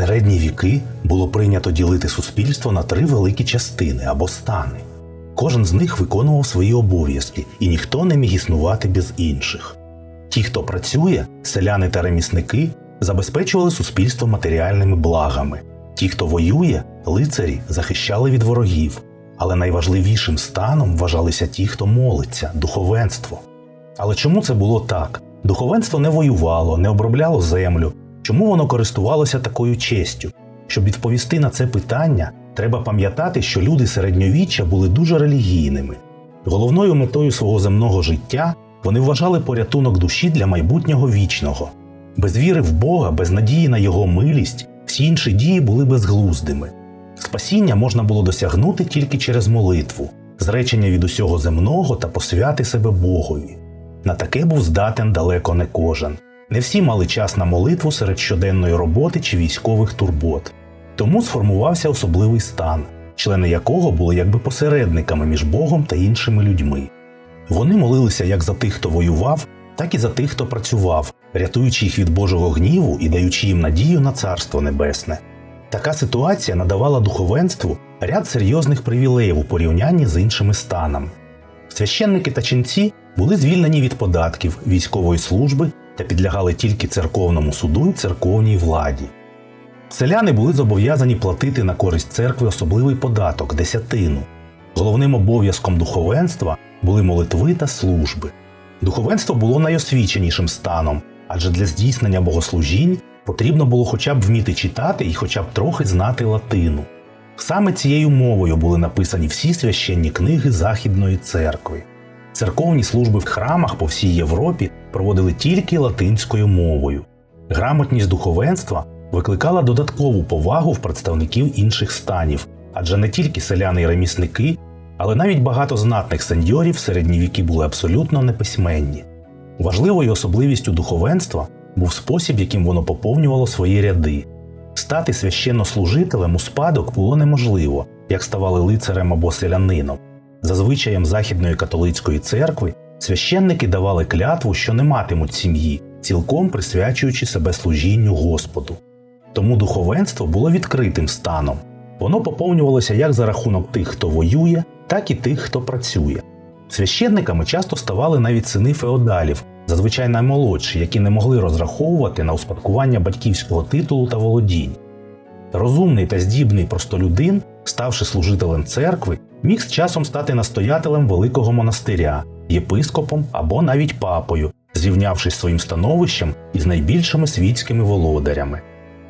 середні віки було прийнято ділити суспільство на три великі частини або стани. Кожен з них виконував свої обов'язки, і ніхто не міг існувати без інших. Ті, хто працює, селяни та ремісники, забезпечували суспільство матеріальними благами. Ті, хто воює, лицарі захищали від ворогів. Але найважливішим станом вважалися ті, хто молиться, духовенство. Але чому це було так? Духовенство не воювало, не обробляло землю. Чому воно користувалося такою честю? Щоб відповісти на це питання, треба пам'ятати, що люди середньовіччя були дуже релігійними. Головною метою свого земного життя вони вважали порятунок душі для майбутнього вічного. Без віри в Бога, без надії на його милість, всі інші дії були безглуздими. Спасіння можна було досягнути тільки через молитву, зречення від усього земного та посвяти себе Богові. На таке був здатен далеко не кожен. Не всі мали час на молитву серед щоденної роботи чи військових турбот. Тому сформувався особливий стан, члени якого були якби посередниками між Богом та іншими людьми. Вони молилися як за тих, хто воював, так і за тих, хто працював, рятуючи їх від Божого гніву і даючи їм надію на Царство Небесне. Така ситуація надавала духовенству ряд серйозних привілеїв у порівнянні з іншими станами. Священники та ченці були звільнені від податків, військової служби та підлягали тільки церковному суду і церковній владі. Селяни були зобов'язані платити на користь церкви особливий податок десятину. Головним обов'язком духовенства були молитви та служби. Духовенство було найосвіченішим станом, адже для здійснення богослужінь потрібно було хоча б вміти читати і хоча б трохи знати латину. Саме цією мовою були написані всі священні книги Західної церкви. Церковні служби в храмах по всій Європі проводили тільки латинською мовою. Грамотність духовенства викликала додаткову повагу в представників інших станів, адже не тільки селяни й ремісники, але навіть багато знатних сеньорів в середні віки були абсолютно неписьменні. Важливою особливістю духовенства був спосіб, яким воно поповнювало свої ряди. Стати священнослужителем у спадок було неможливо, як ставали лицарем або селянином. За звичаєм Західної католицької церкви священники давали клятву, що не матимуть сім'ї, цілком присвячуючи себе служінню Господу. Тому духовенство було відкритим станом. Воно поповнювалося як за рахунок тих, хто воює, так і тих, хто працює. Священниками часто ставали навіть сини феодалів, зазвичай наймолодші, які не могли розраховувати на успадкування батьківського титулу та володінь. Розумний та здібний простолюдин, ставши служителем церкви, міг з часом стати настоятелем великого монастиря, єпископом або навіть папою, зрівнявшись своїм становищем із найбільшими світськими володарями.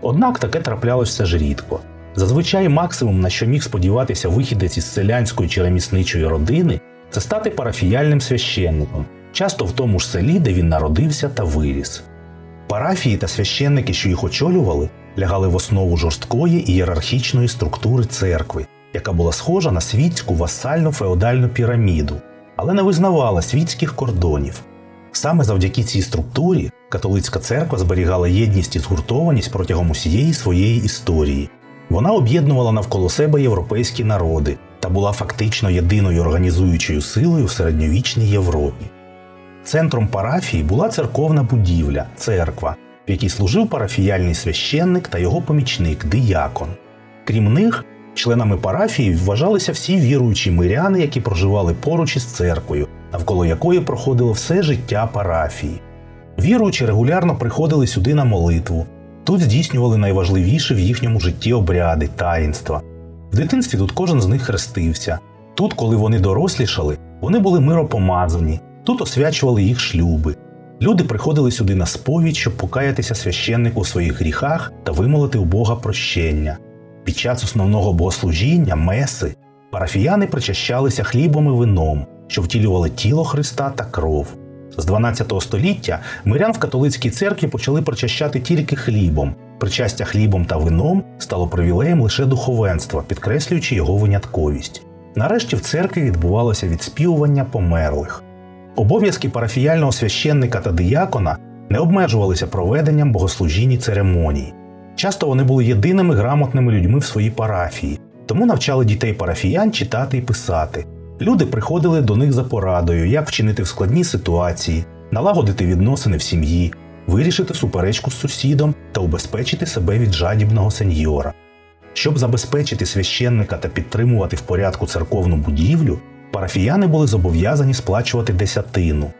Однак таке траплялося ж рідко. Зазвичай максимум, на що міг сподіватися вихідець із селянської чи ремісничої родини, це стати парафіяльним священником, часто в тому ж селі, де він народився та виріс. Парафії та священники, що їх очолювали, лягали в основу жорсткої ієрархічної структури церкви, яка була схожа на світську васальну феодальну піраміду, але не визнавала світських кордонів. Саме завдяки цій структурі католицька церква зберігала єдність і згуртованість протягом усієї своєї історії. Вона об'єднувала навколо себе європейські народи та була фактично єдиною організуючою силою в середньовічній Європі. Центром парафії була церковна будівля, церква, в якій служив парафіяльний священник та його помічник диякон. Крім них, членами парафії вважалися всі віруючі миряни, які проживали поруч із церквою, навколо якої проходило все життя парафії. Віруючі регулярно приходили сюди на молитву, тут здійснювали найважливіші в їхньому житті обряди, таїнства. В дитинстві тут кожен з них хрестився. Тут, коли вони дорослішали, вони були миропомазані, тут освячували їх шлюби. Люди приходили сюди на сповідь, щоб покаятися священнику у своїх гріхах та вимолити у Бога прощення. Під час основного богослужіння, меси, парафіяни причащалися хлібом і вином, що втілювали тіло Христа та кров. З 12 століття мирян в католицькій церкві почали причащати тільки хлібом. Причастя хлібом та вином стало привілеєм лише духовенства, підкреслюючи його винятковість. Нарешті в церкві відбувалося відспівування померлих. Обов'язки парафіяльного священника та диякона не обмежувалися проведенням богослужінь і церемоній. Часто вони були єдиними грамотними людьми в своїй парафії, тому навчали дітей парафіян читати і писати. Люди приходили до них за порадою, як вчинити в складній ситуації, налагодити відносини в сім'ї. вирішити суперечку з сусідом та убезпечити себе від жадібного сеньора. Щоб забезпечити священника та підтримувати в порядку церковну будівлю, парафіяни були зобов'язані сплачувати десятину.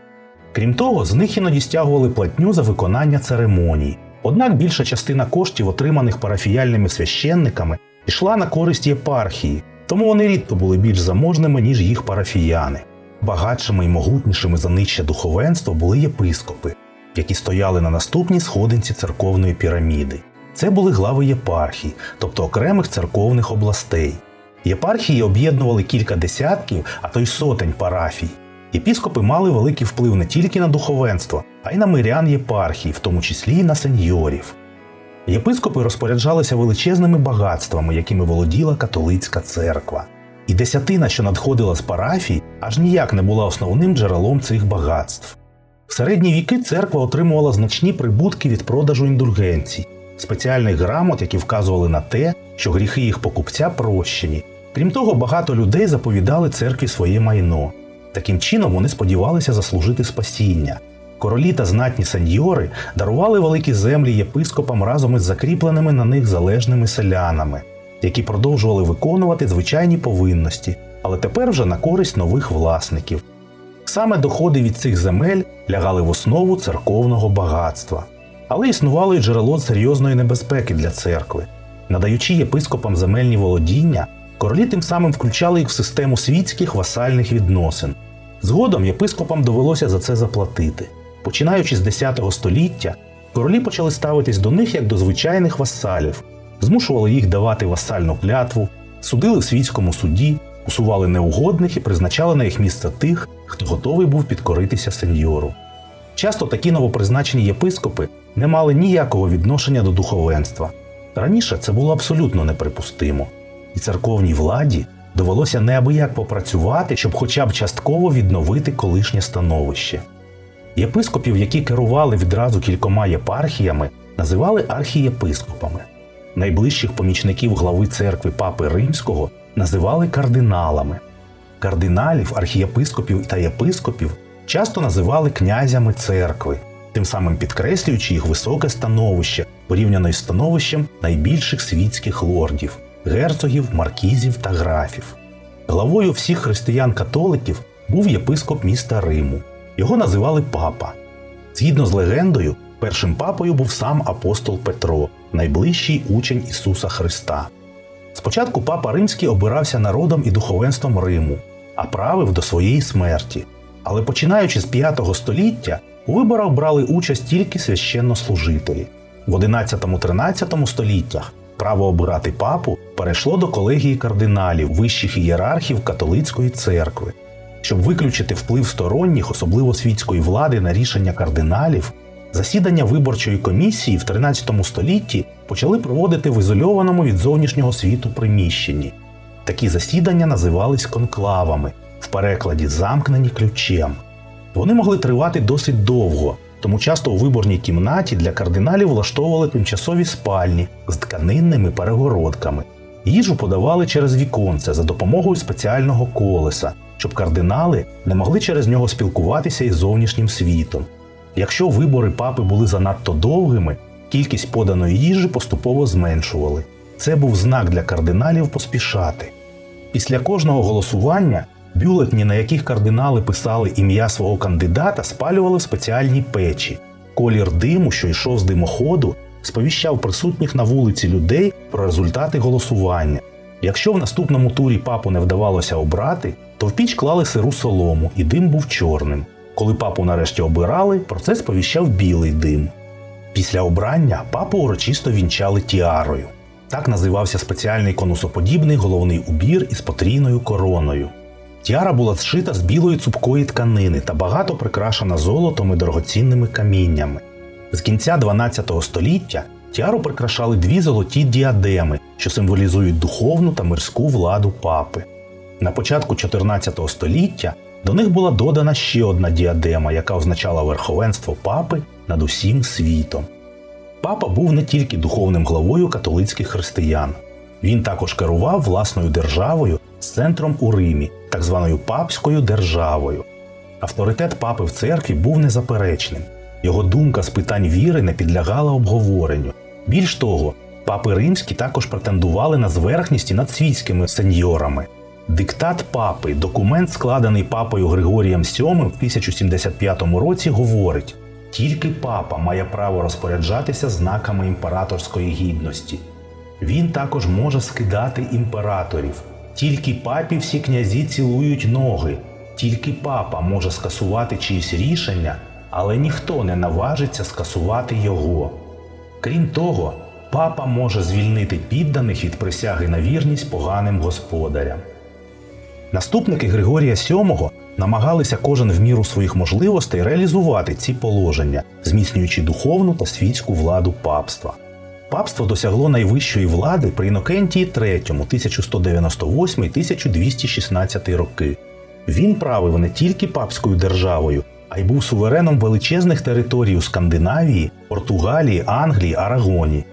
Крім того, з них іноді стягували платню за виконання церемоній. Однак більша частина коштів, отриманих парафіяльними священниками, йшла на користь єпархії, тому вони рідко були більш заможними, ніж їх парафіяни. Багатшими і могутнішими за нижче духовенство були єпископи, які стояли на наступній сходинці церковної піраміди. Це були глави єпархій, тобто окремих церковних областей. Єпархії об'єднували кілька десятків, а то й сотень парафій. Єпіскопи мали великий вплив не тільки на духовенство, а й на мирян єпархій, в тому числі й на сеньорів. Єпископи розпоряджалися величезними багатствами, якими володіла католицька церква. І десятина, що надходила з парафій, аж ніяк не була основним джерелом цих багатств. В середні віки церква отримувала значні прибутки від продажу індульгенцій, спеціальних грамот, які вказували на те, що гріхи їх покупця прощені. Крім того, багато людей заповідали церкві своє майно. Таким чином вони сподівалися заслужити спасіння. Королі та знатні сеньори дарували великі землі єпископам разом із закріпленими на них залежними селянами, які продовжували виконувати звичайні повинності, але тепер вже на користь нових власників. Саме доходи від цих земель лягали в основу церковного багатства, але існувало й джерело серйозної небезпеки для церкви. Надаючи єпископам земельні володіння, королі тим самим включали їх в систему світських васальних відносин. Згодом єпископам довелося за це заплатити. Починаючи з 10 століття, королі почали ставитись до них як до звичайних васалів, змушували їх давати васальну клятву, судили в світському суді, усували неугодних і призначали на їх місце тих, хто готовий був підкоритися сеньору. Часто такі новопризначені єпископи не мали ніякого відношення до духовенства. Раніше це було абсолютно неприпустимо, і церковній владі довелося неабияк попрацювати, щоб хоча б частково відновити колишнє становище. Єпископів, які керували відразу кількома єпархіями, називали архієпископами. Найближчих помічників глави церкви Папи Римського називали кардиналами. Кардиналів, архієпископів та єпископів часто називали князями церкви, тим самим підкреслюючи їх високе становище порівняно із становищем найбільших світських лордів герцогів, маркізів та графів. Главою всіх християн-католиків був єпископ міста Риму. Його називали папа. Згідно з легендою, першим папою був сам апостол Петро, найближчий учень Ісуса Христа. Спочатку папа Римський обирався народом і духовенством Риму, а правив до своєї смерті. Але починаючи з 5 століття, у виборах брали участь тільки священнослужителі. В 11-13 століттях право обирати папу перейшло до колегії кардиналів, вищих ієрархів католицької церкви. Щоб виключити вплив сторонніх, особливо світської влади, на рішення кардиналів, засідання виборчої комісії в 13 столітті почали проводити в ізольованому від зовнішнього світу приміщенні. Такі засідання називались конклавами, в перекладі замкнені ключем. Вони могли тривати досить довго, тому часто у виборній кімнаті для кардиналів влаштовували тимчасові спальні з тканинними перегородками. Їжу подавали через віконце за допомогою спеціального колеса, щоб кардинали не могли через нього спілкуватися із зовнішнім світом. Якщо вибори папи були занадто довгими, кількість поданої їжі поступово зменшували. Це був знак для кардиналів поспішати. Після кожного голосування бюлетні, на яких кардинали писали ім'я свого кандидата, спалювали в спеціальній печі. Колір диму, що йшов з димоходу, сповіщав присутніх на вулиці людей про результати голосування. Якщо в наступному турі папу не вдавалося обрати, то в піч клали сиру солому, і дим був чорним. Коли папу нарешті обирали, про це сповіщав білий дим. Після обрання папу урочисто вінчали тіарою. Так називався спеціальний конусоподібний головний убір із потрійною короною. Тіара була зшита з білої цупкої тканини та багато прикрашена золотом і дорогоцінними каміннями. З кінця 12 століття тіару прикрашали дві золоті діадеми, що символізують духовну та мирську владу папи. На початку 14 століття до них була додана ще одна діадема, яка означала верховенство папи над усім світом. Папа був не тільки духовним главою католицьких християн, він також керував власною державою з центром у Римі, так званою папською державою. Авторитет папи в церкві був незаперечним. Його думка з питань віри не підлягала обговоренню. Більш того, папи римські також претендували на зверхність і над світськими сеньорами. Диктат папи, документ, складений папою Григорієм VII в 1075 році, говорить: тільки папа має право розпоряджатися знаками імператорської гідності. Він також може скидати імператорів. Тільки папі всі князі цілують ноги. Тільки папа може скасувати чиїсь рішення, але ніхто не наважиться скасувати його. Крім того, папа може звільнити підданих від присяги на вірність поганим господарям. Наступники Григорія VII намагалися кожен в міру своїх можливостей реалізувати ці положення, зміцнюючи духовну та світську владу папства. Папство досягло найвищої влади при Інокентії III 1198-1216 роки. Він правив не тільки папською державою, а й був сувереном величезних територій у Скандинавії, Португалії, Англії, Арагоні.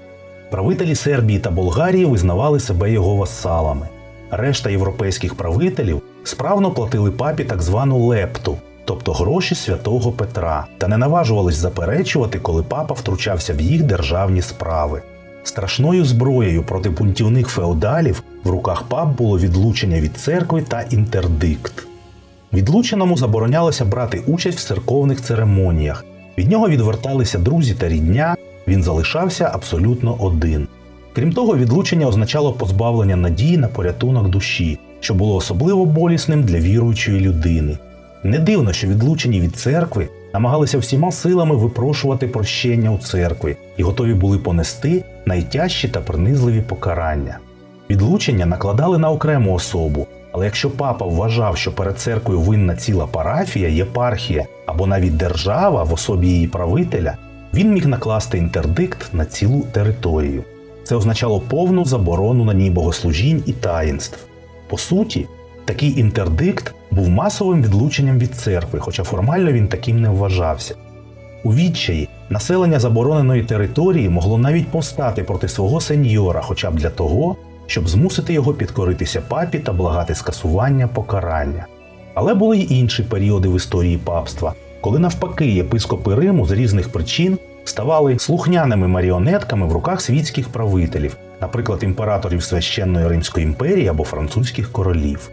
Правителі Сербії та Болгарії визнавали себе його васалами. Решта європейських правителів справно платили папі так звану лепту, тобто гроші святого Петра, та не наважувались заперечувати, коли папа втручався в їх державні справи. Страшною зброєю проти пунктівних феодалів в руках пап було відлучення від церкви та інтердикт. Відлученому заборонялося брати участь в церковних церемоніях. Від нього відверталися друзі та рідня, він залишався абсолютно один. Крім того, відлучення означало позбавлення надії на порятунок душі, що було особливо болісним для віруючої людини. Не дивно, що відлучені від церкви намагалися всіма силами випрошувати прощення у церкві і готові були понести найтяжчі та принизливі покарання. Відлучення накладали на окрему особу, але якщо папа вважав, що перед церквою винна ціла парафія, єпархія або навіть держава в особі її правителя, він міг накласти інтердикт на цілу територію. Це означало повну заборону на ній богослужінь і таїнств. По суті, такий інтердикт був масовим відлученням від церкви, хоча формально він таким не вважався. У відчаї населення забороненої території могло навіть повстати проти свого сеньора, хоча б для того, щоб змусити його підкоритися папі та благати скасування покарання. Але були й інші періоди в історії папства, коли навпаки єпископи Риму з різних причин ставали слухняними маріонетками в руках світських правителів, наприклад, імператорів священної Римської імперії або французьких королів.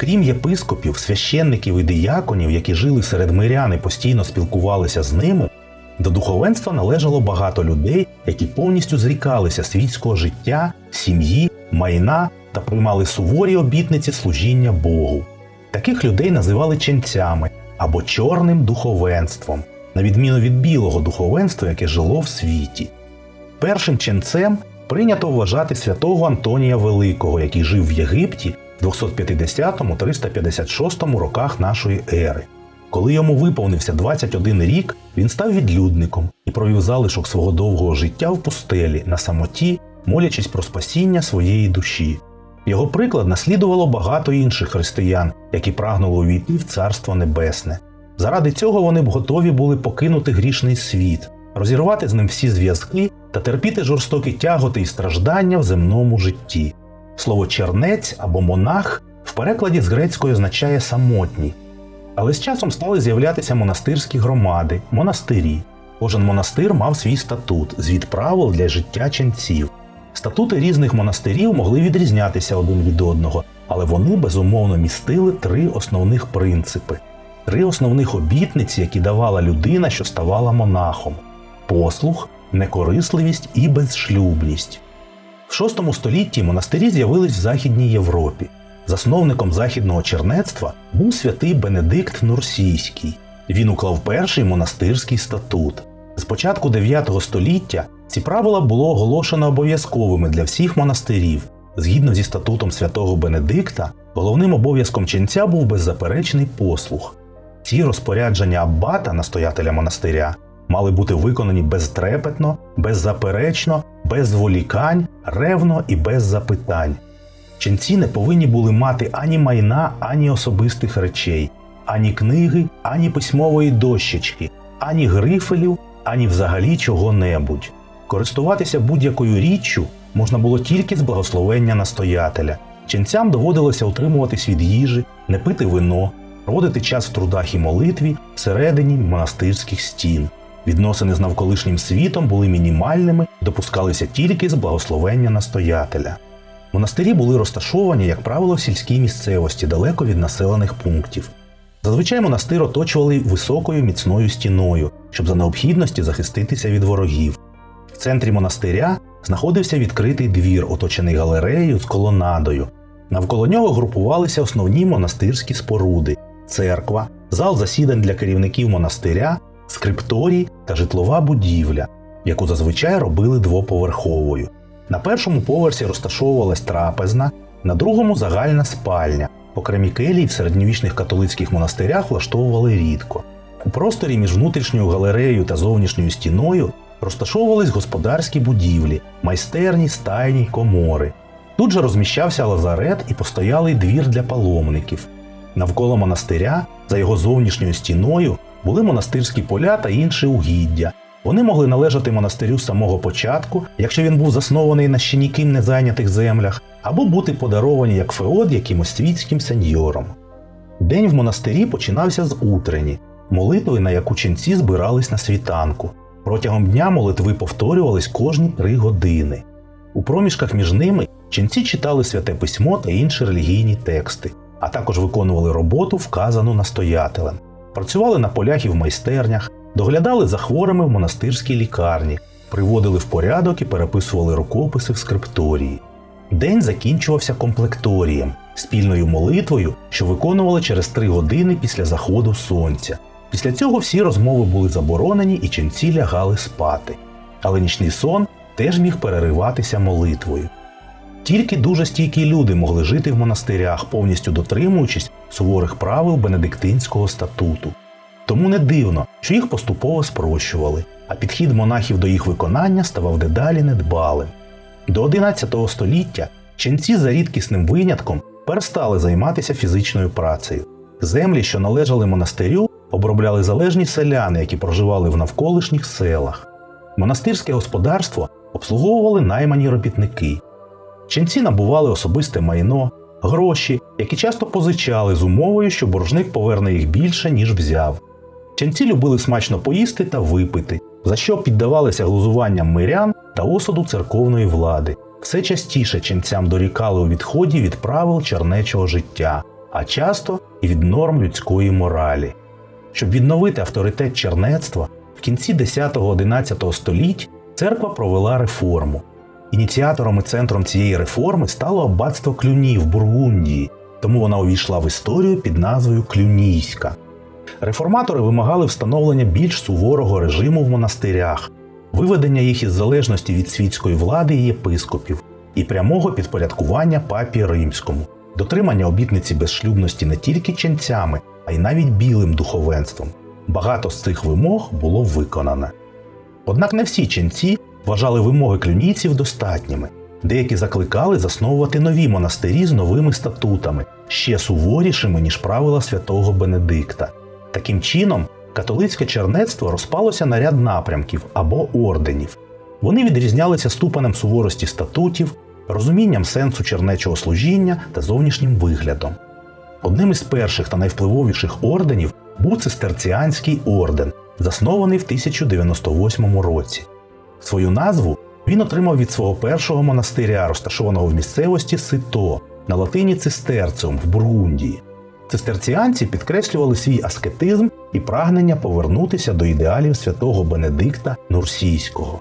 Крім єпископів, священників і дияконів, які жили серед мирян і постійно спілкувалися з ними, до духовенства належало багато людей, які повністю зрікалися світського життя, сім'ї, майна та приймали суворі обітниці служіння Богу. Таких людей називали ченцями або чорним духовенством, на відміну від білого духовенства, яке жило в світі. Першим ченцем прийнято вважати святого Антонія Великого, який жив в Єгипті 250-356 роках нашої ери. Коли йому виповнився 21 рік, він став відлюдником і провів залишок свого довгого життя в пустелі на самоті, молячись про спасіння своєї душі. Його приклад наслідувало багато інших християн, які прагнули увійти в Царство Небесне. Заради цього вони б готові були покинути грішний світ, розірвати з ним всі зв'язки та терпіти жорстокі тяготи і страждання в земному житті. Слово чернець або монах в перекладі з грецької означає самотній. Але з часом стали з'являтися монастирські громади, монастирі. Кожен монастир мав свій статут, звіт правил для життя ченців. Статути різних монастирів могли відрізнятися один від одного, але вони безумовно містили три основних принципи, три основних обітниці, які давала людина, що ставала монахом: послух, некорисливість і безшлюбність. В VI столітті монастирі з'явились в Західній Європі. Засновником західного чернецтва був святий Бенедикт Нурсійський. Він уклав перший монастирський статут. З початку 9 століття ці правила було оголошено обов'язковими для всіх монастирів. Згідно зі статутом святого Бенедикта, головним обов'язком ченця був беззаперечний послух. Ці розпорядження аббата, настоятеля монастиря, мали бути виконані безтрепетно, беззаперечно, без зволікань, ревно і без запитань. Ченці не повинні були мати ані майна, ані особистих речей, ані книги, ані письмової дощечки, ані грифелів, ані взагалі чого-небудь. Користуватися будь-якою річчю можна було тільки з благословення настоятеля. Ченцям доводилося утримуватись від їжі, не пити вино, проводити час в трудах і молитві всередині монастирських стін. Відносини з навколишнім світом були мінімальними, допускалися тільки з благословення настоятеля. Монастирі були розташовані, як правило, в сільській місцевості, далеко від населених пунктів. Зазвичай монастир оточували високою міцною стіною, щоб за необхідності захиститися від ворогів. В центрі монастиря знаходився відкритий двір, оточений галереєю з колонадою. Навколо нього групувалися основні монастирські споруди: церква, зал засідань для керівників монастиря, скрипторій та житлова будівля, яку зазвичай робили двоповерховою. На першому поверсі розташовувалась трапезна, на другому загальна спальня. Окремі келії в середньовічних католицьких монастирях влаштовували рідко. У просторі між внутрішньою галереєю та зовнішньою стіною розташовувались господарські будівлі, майстерні, стайні, комори. Тут же розміщався лазарет і постоялий двір для паломників. Навколо монастиря, за його зовнішньою стіною, були монастирські поля та інші угіддя. Вони могли належати монастирю з самого початку, якщо він був заснований на ще ніким не зайнятих землях, або бути подаровані як феод якимось світським сеньором. День в монастирі починався з утрені, молитви, на яку ченці збирались на світанку. Протягом дня молитви повторювались кожні три години. У проміжках між ними ченці читали святе письмо та інші релігійні тексти, а також виконували роботу, вказану настоятелем. Працювали на полях і в майстернях, доглядали за хворими в монастирській лікарні, приводили в порядок і переписували рукописи в скрипторії. День закінчувався комплекторієм, спільною молитвою, що виконували через три години після заходу сонця. Після цього всі розмови були заборонені і ченці лягали спати. Але нічний сон теж міг перериватися молитвою. Тільки дуже стійкі люди могли жити в монастирях, повністю дотримуючись суворих правил Бенедиктинського статуту. Тому не дивно, що їх поступово спрощували, а підхід монахів до їх виконання ставав дедалі недбалим. До XI століття ченці за рідкісним винятком перестали займатися фізичною працею. Землі, що належали монастирю, обробляли залежні селяни, які проживали в навколишніх селах. Монастирське господарство обслуговували наймані робітники. Ченці набували особисте майно, гроші, які часто позичали з умовою, що боржник поверне їх більше, ніж взяв. Ченці любили смачно поїсти та випити, за що піддавалися глузуванням мирян та осуду церковної влади. Все частіше ченцям дорікали у відході від правил чернечого життя, а часто і від норм людської моралі. Щоб відновити авторитет чернецтва, в кінці 10-11 століть церква провела реформу. Ініціатором і центром цієї реформи стало аббатство Клюні в Бургундії, тому вона увійшла в історію під назвою Клюнійська. Реформатори вимагали встановлення більш суворого режиму в монастирях, виведення їх із залежності від світської влади і єпископів і прямого підпорядкування папі римському, дотримання обітниці безшлюбності не тільки ченцями, а й навіть білим духовенством. Багато з цих вимог було виконане. Однак не всі ченці вважали вимоги клюнійців достатніми. Деякі закликали засновувати нові монастирі з новими статутами, ще суворішими, ніж правила святого Бенедикта. Таким чином, католицьке чернецтво розпалося на ряд напрямків або орденів. Вони відрізнялися ступенем суворості статутів, розумінням сенсу чернечого служіння та зовнішнім виглядом. Одним із перших та найвпливовіших орденів був цистерціанський орден, заснований в 1098 році. Свою назву він отримав від свого першого монастиря, розташованого в місцевості Сито на латині цистерціум в Бургундії. Цистерціанці підкреслювали свій аскетизм і прагнення повернутися до ідеалів святого Бенедикта Нурсійського.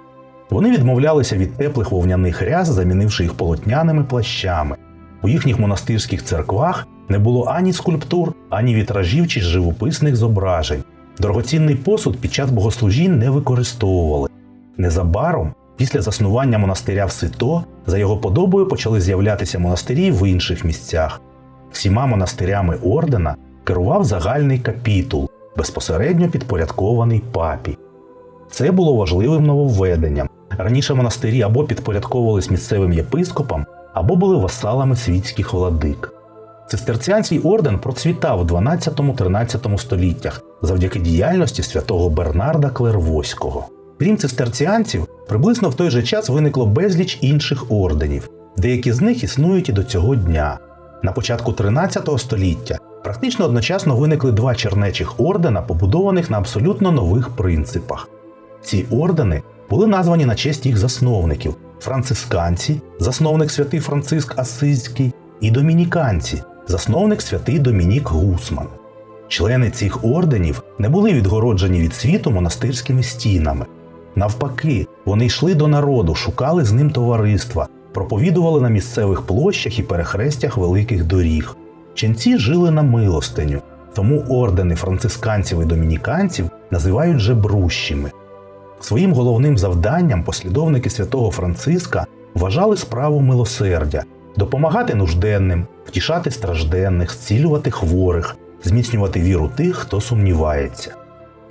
Вони відмовлялися від теплих вовняних ряс, замінивши їх полотняними плащами. У їхніх монастирських церквах не було ані скульптур, ані вітражів чи живописних зображень. Дорогоцінний посуд під час богослужінь не використовували. Незабаром, після заснування монастиря в Сито, за його подобою почали з'являтися монастирі в інших місцях. Всіма монастирями ордена керував загальний капітул, безпосередньо підпорядкований папі. Це було важливим нововведенням. Раніше монастирі або підпорядковувались місцевим єпископам, або були васалами світських владик. Цистерціанський орден процвітав у 12-13 століттях завдяки діяльності святого Бернарда Клервоського. Крім цистерціанців, приблизно в той же час виникло безліч інших орденів. Деякі з них існують і до цього дня. На початку 13 століття практично одночасно виникли два чернечих ордена, побудованих на абсолютно нових принципах. Ці ордени були названі на честь їх засновників францисканці, засновник святий Франциск Асизький, і домініканці, засновник святий Домінік Гусман. Члени цих орденів не були відгороджені від світу монастирськими стінами. Навпаки, вони йшли до народу, шукали з ним товариства, проповідували на місцевих площах і перехрестях великих доріг. Ченці жили на милостиню, тому ордени францисканців і домініканців називають жебрущими. Своїм головним завданням послідовники святого Франциска вважали справу милосердя допомагати нужденним, втішати стражденних, зцілювати хворих, зміцнювати віру тих, хто сумнівається.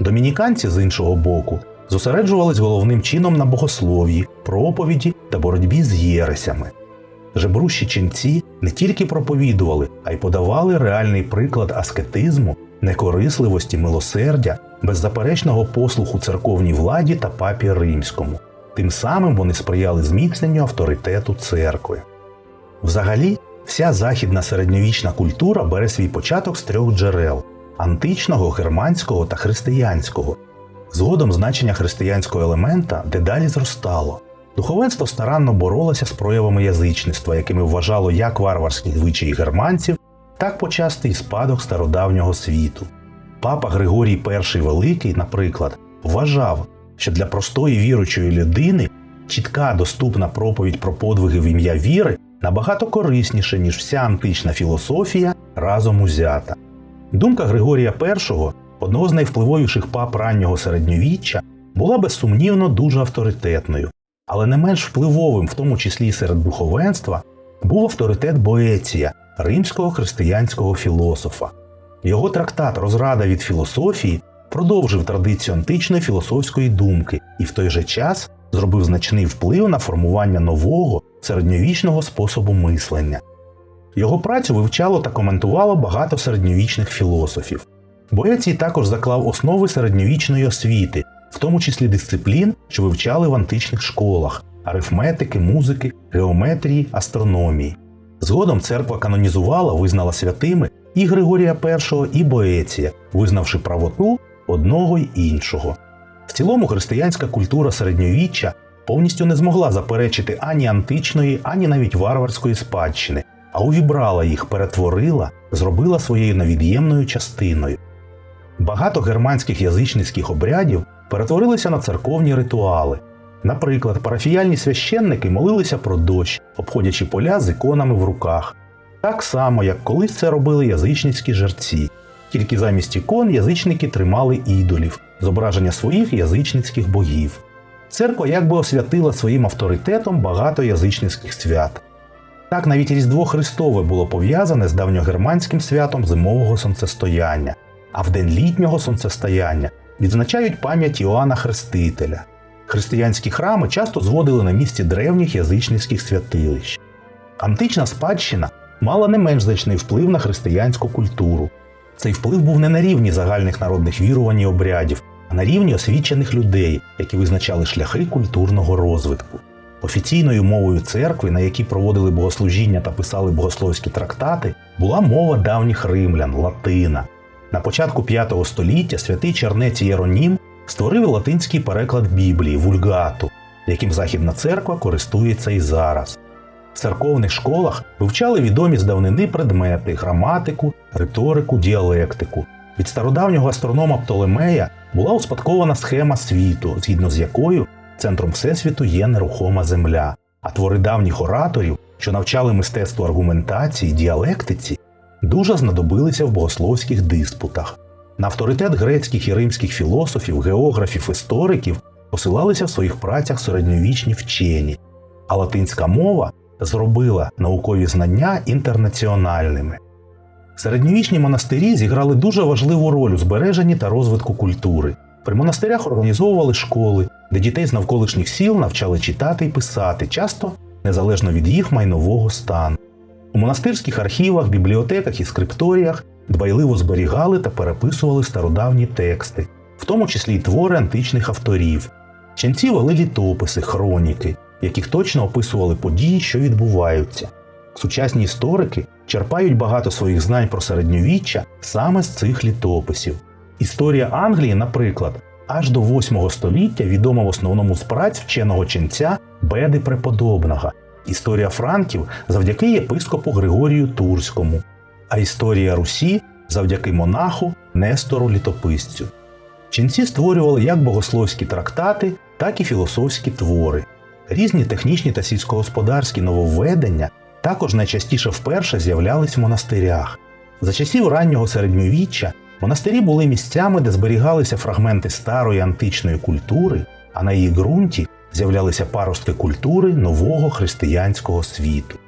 Домініканці, з іншого боку, зосереджувались головним чином на богослов'ї, проповіді та боротьбі з єресями. Жебрущі ченці не тільки проповідували, а й подавали реальний приклад аскетизму, некорисливості, милосердя, беззаперечного послуху церковній владі та папі римському. Тим самим вони сприяли зміцненню авторитету церкви. Взагалі, вся західна середньовічна культура бере свій початок з трьох джерел античного, германського та християнського. Згодом значення християнського елемента дедалі зростало. Духовенство старанно боролося з проявами язичництва, якими вважало як варварські звичаї германців, так почасти і спадок стародавнього світу. Папа Григорій І Великий, наприклад, вважав, що для простої віручої людини чітка доступна проповідь про подвиги в ім'я віри набагато корисніше, ніж вся антична філософія разом узята. Думка Григорія І, одного з найвпливовіших пап раннього середньовіччя, була безсумнівно дуже авторитетною, але не менш впливовим, в тому числі й серед духовенства, був авторитет Боеція, римського християнського філософа. Його трактат Розрада від філософії продовжив традицію античної філософської думки і в той же час зробив значний вплив на формування нового середньовічного способу мислення. Його працю вивчало та коментувало багато середньовічних філософів. Боецій також заклав основи середньовічної освіти, в тому числі дисциплін, що вивчали в античних школах арифметики, музики, геометрії, астрономії. Згодом церква канонізувала, визнала святими і Григорія І, і Боеція, визнавши правоту одного й іншого. В цілому християнська культура середньовіччя повністю не змогла заперечити ані античної, ані навіть варварської спадщини, а увібрала їх, перетворила, зробила своєю невід'ємною частиною. Багато германських язичницьких обрядів перетворилися на церковні ритуали. Наприклад, парафіяльні священники молилися про дощ, обходячи поля з іконами в руках, так само, як колись це робили язичницькі жерці. Тільки замість ікон язичники тримали ідолів, зображення своїх язичницьких богів. Церква якби освятила своїм авторитетом багато язичницьких свят. Так навіть Різдво Христове було пов'язане з давньогерманським святом зимового сонцестояння, а в день літнього сонцестояння відзначають пам'ять Іоанна Хрестителя. Християнські храми часто зводили на місці древніх язичницьких святилищ. Антична спадщина мала не менш значний вплив на християнську культуру. Цей вплив був не на рівні загальних народних вірувань і обрядів, а на рівні освічених людей, які визначали шляхи культурного розвитку. Офіційною мовою церкви, на якій проводили богослужіння та писали богословські трактати, була мова давніх римлян латина. На початку V століття святий чернець Єронім створив латинський переклад Біблії вульгату, яким Західна церква користується і зараз. В церковних школах вивчали відомі з давнини предмети, граматику, риторику, діалектику. Від стародавнього астронома Птолемея була успадкована схема світу, згідно з якою центром Всесвіту є нерухома земля, а твори давніх ораторів, що навчали мистецтву аргументації, діалектиці, дуже знадобилися в богословських диспутах. На авторитет грецьких і римських філософів, географів, істориків посилалися в своїх працях середньовічні вчені, а латинська мова зробила наукові знання інтернаціональними. Середньовічні монастирі зіграли дуже важливу роль у збереженні та розвитку культури. При монастирях організовували школи, де дітей з навколишніх сіл навчали читати і писати, часто незалежно від їх майнового стану. У монастирських архівах, бібліотеках і скрипторіях дбайливо зберігали та переписували стародавні тексти, в тому числі й твори античних авторів. Ченці вели літописи, хроніки, яких точно описували події, що відбуваються. Сучасні історики черпають багато своїх знань про середньовіччя саме з цих літописів. Історія Англії, наприклад, аж до 8 століття відома в основному з праць вченого ченця Беди Преподобного, історія франків завдяки єпископу Григорію Турському, а історія Русі завдяки монаху Нестору Літописцю. Ченці створювали як богословські трактати, так і філософські твори. Різні технічні та сільськогосподарські нововведення також найчастіше вперше з'являлись в монастирях. За часів раннього середньовіччя монастирі були місцями, де зберігалися фрагменти старої античної культури, а на її ґрунті з'являлися паростки культури нового християнського світу.